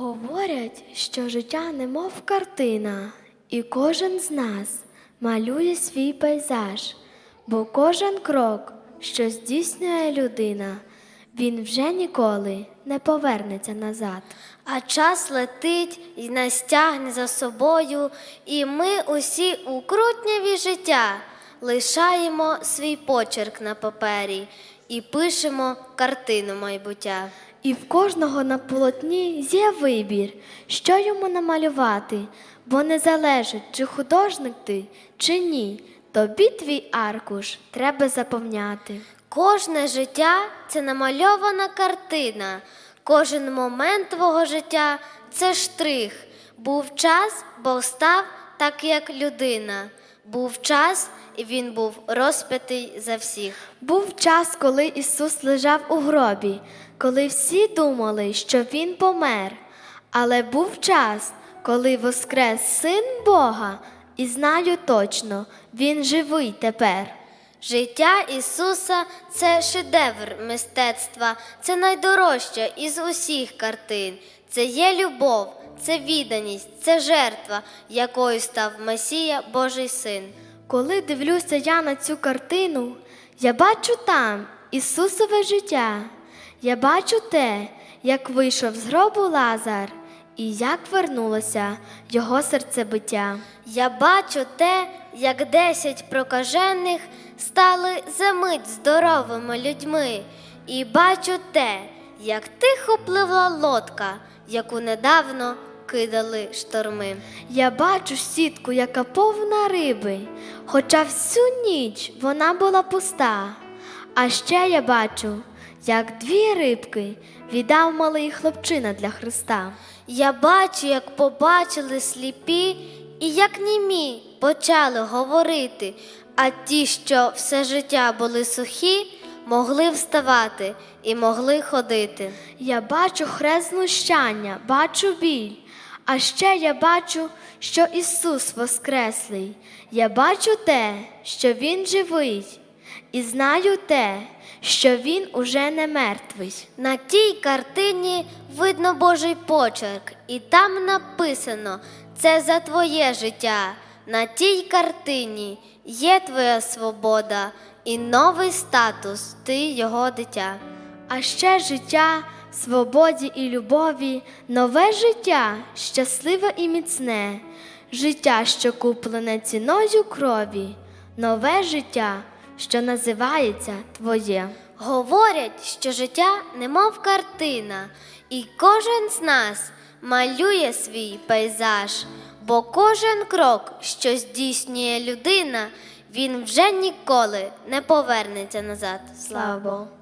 Говорять, що життя немов картина, і кожен з нас малює свій пейзаж, бо кожен крок, що здійснює людина, він вже ніколи не повернеться назад. А час летить і нас тягне за собою, і ми усі у крутняві життя лишаємо свій почерк на папері і пишемо картину майбуття. І в кожного на полотні є вибір, що йому намалювати, бо не залежить, чи художник ти, чи ні. Тобі твій аркуш треба заповняти. Кожне життя це намальована картина. Кожен момент твого життя це штрих. Був час, Бог став так, як людина. Був час, і він був розпитий за всіх. Був час, коли Ісус лежав у гробі, коли всі думали, що Він помер. Але був час, коли воскрес Син Бога, і знаю точно, Він живий тепер. Життя Ісуса це шедевр мистецтва, це найдорожча із усіх картин. Це є любов, це відданість, це жертва, якою став Месія Божий Син. Коли дивлюся я на цю картину, я бачу там Ісусове життя. Я бачу те, як вийшов з гробу Лазар, і як вернулося його серцебиття. Я бачу те, як десять прокажених стали за мить здоровими людьми, і бачу те, як тихо пливла лодка, яку недавно кидали шторми. Я бачу сітку, яка повна риби, хоча всю ніч вона була пуста. А ще я бачу, як дві рибки віддав малий хлопчина для Христа. Я бачу, як побачили сліпі, і як німі почали говорити, а ті, що все життя були сухі, могли вставати і могли ходити. Я бачу хрест знущання, бачу біль. А ще я бачу, що Ісус Воскреслий. Я бачу те, що Він живий, і знаю те, що Він уже не мертвий. На тій картині видно Божий почерк, і там написано це за твоє життя. На тій картині є твоя свобода і новий статус, ти його дитя. А ще життя свободі і любові, нове життя, щасливе і міцне, життя, що куплене ціною крові, нове життя, що називається Твоє. Говорять, що життя немов картина, і кожен з нас малює свій пейзаж, бо кожен крок, що здійснює людина, він вже ніколи не повернеться назад. Слава Богу.